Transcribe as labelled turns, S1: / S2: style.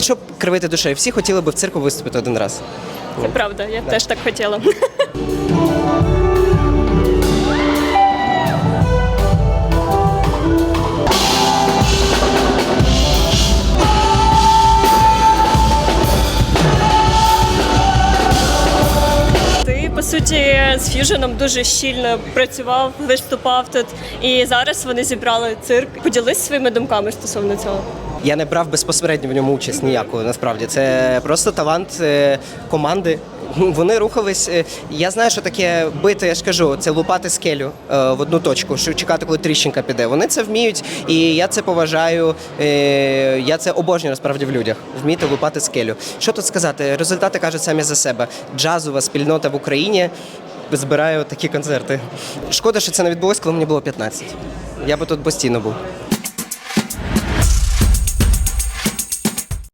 S1: Щоб кривити душею, всі хотіли би в цирку виступити один раз.
S2: Це правда, я теж так хотіла. Ти по суті з ф'юженом дуже щільно працював, виступав тут, і зараз вони зібрали цирк. Поділись своїми думками стосовно цього.
S1: Я не брав безпосередньо в ньому участь ніяку. Насправді це просто талант е, команди. Вони рухались. е, Я знаю, що таке бити, я ж кажу, це лупати скелю е, в одну точку, що чекати, коли тріщинка піде. Вони це вміють, і я це поважаю. Я це обожнюю насправді в людях. Вміти лупати скелю. Що тут сказати? Результати кажуть самі за себе. Джазова спільнота в Україні збирає такі концерти. Шкода, що це не відбулось, коли мені було 15. Я би тут постійно був.